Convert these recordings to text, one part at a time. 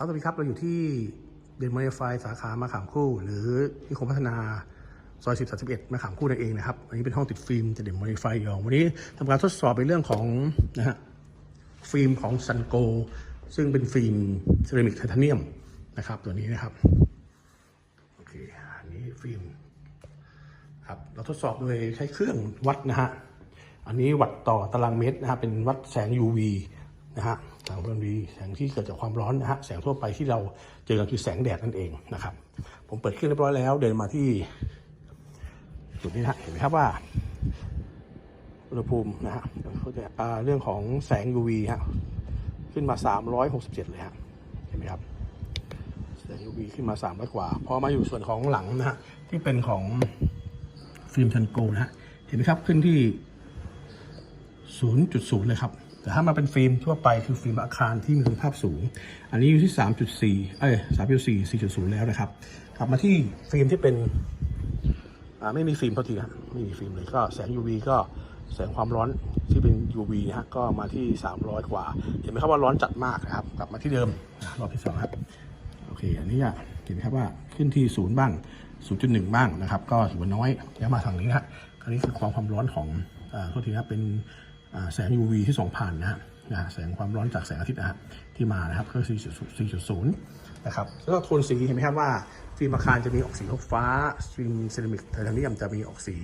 ครับสวัสดีครับ เราอยู่ที่เดนมอนิฟายสาขามาขามคู่ หรือที่คมพัฒนาซอย 10 31มาขามคู่นั่นเองนะครับ อันนี้เป็นห้องติดฟิล์มจะเดนมอนิฟายอยู่วันนี้ทำการทดสอบในเรื่องของนะฮะฟิล์มของซันโก ซึ่งเป็นฟิล์มเซรามิกไทเทเนียมนะครับ ตัวนี้นะครับ โอเค อันนี้ฟิล์มครับ เราทดสอบโดยใช้เครื่องวัดนะฮะ อันนี้วัดต่อตารางเมตรนะฮะ เป็นวัดแสง UV นะฮะแสง UV แสงที่เกิดจากความร้อนนะฮะแสงทั่วไปที่เราเจอกันคือแสงแดดนั่นเองนะครับ ผมเปิดเครื่องเรียบร้อยแล้ว เดินมาที่จุดนี้นะเห็นไหมครับว่าอุณหภูมินะฮะเขาจะเรื่องของแสง UV ฮะขึ้นมา 367 เลยฮะเห็นไหมครับแสง UV ขึ้นมา300กว่าพอมาอยู่ส่วนของหลังนะฮะที่เป็นของฟิล์มชันโกนะฮะเห็นไหมครับขึ้นที่ 0.0 เลยครับ แต่ถ้ามาเป็นฟิล์มทั่วไปคือฟิล์มอาคารที่มีคุณภาพสูง อันนี้อยู่ที่ 3.4 เอ้ย3.4 4.0 แล้วนะครับ กลับมาที่ฟิล์มที่เป็นอ่าไม่มีฟิล์มเท่าทีครับไม่มีฟิล์มเลยก็แสง UV ก็แสงความร้อนที่เป็น UV นะฮะก็มาที่ 300 กว่า เห็นไหมครับว่าร้อนจัดมากนะครับ กลับมาที่เดิมรอบที่สองครับโอเคอันนี้อะเห็นไหมครับว่าขึ้นที่ศูนย์บ้าง 0.1 บ้างนะครับ ก็ถือว่าน้อยแล้วมาทางนี้นะฮะคราวนี้คือความความร้อนของอ่าโทษทีนะครับเป็น แสง UV ที่ส่งผ่านนะฮะนะแสงความร้อนจากแสงอาทิตย์นะฮะที่มานะครับก็คือ4.0นะครับแล้วก็โทนสีเห็นไหมครับว่าฟิล์มอาคารจะมีออกสีฟ้าฟิล์มเซรามิกไทเทเนียมจะมีออกสี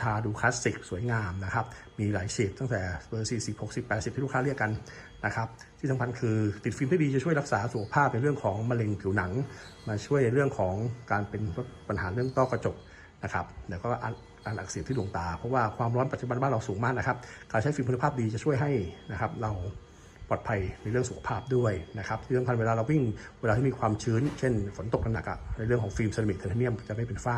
ชาๆดูคลาสสิกสวยงามนะครับมีหลายเฉดตั้งแต่เบอร์40 60 80 ที่ลูกค้าเรียกกันนะครับที่สำคัญคือติดฟิล์มที่ดีจะช่วยรักษาสุขภาพในเรื่องของมะเร็งผิวหนัง มาช่วยในเรื่องของการเป็นปัญหาเรื่องต้อกระจกนะครับแล้วก็ การอักเสบที่ดวงตา เพราะว่าความร้อนปัจจุบันบ้านเราสูงมากนะครับ การใช้ฟิล์มคุณภาพดีจะช่วยให้นะครับ เราปลอดภัยในเรื่องสุขภาพด้วยนะครับที่สำคัญเวลาเราวิ่งเวลาที่มีความชื้น เช่นฝนตกหนักๆอะในเรื่องของฟิล์มเซรามิกไทเทเนียมจะไม่เป็นฝ้า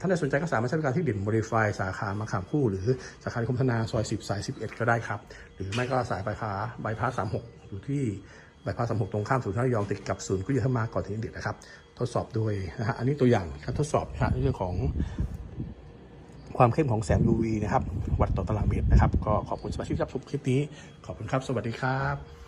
ท่านใดสนใจก็สามารถใช้บริการที่เด่นบริฟายสาขามาขามคู่ หรือสาขาคมพัฒนาซอย 10 สาย 11 ก็ได้ครับ หรือไม่ก็สายบายพาสบายพาส36อยู่ที่บายพาส36ตรงข้ามศูนย์ท่ายองติดกับศูนย์กุยธรรมาก่อนถึงเดียนะครับ ทดสอบโดยนะฮะอันนี้ตัวอย่างการทดสอบนะฮะในเรื่องของ ความเข้มของแสง UV นะครับ วัดต่อตารางเมตรนะครับ ก็ขอบคุณสมาชิกที่รับชมคลิปนี้ ขอบคุณครับ สวัสดีครับ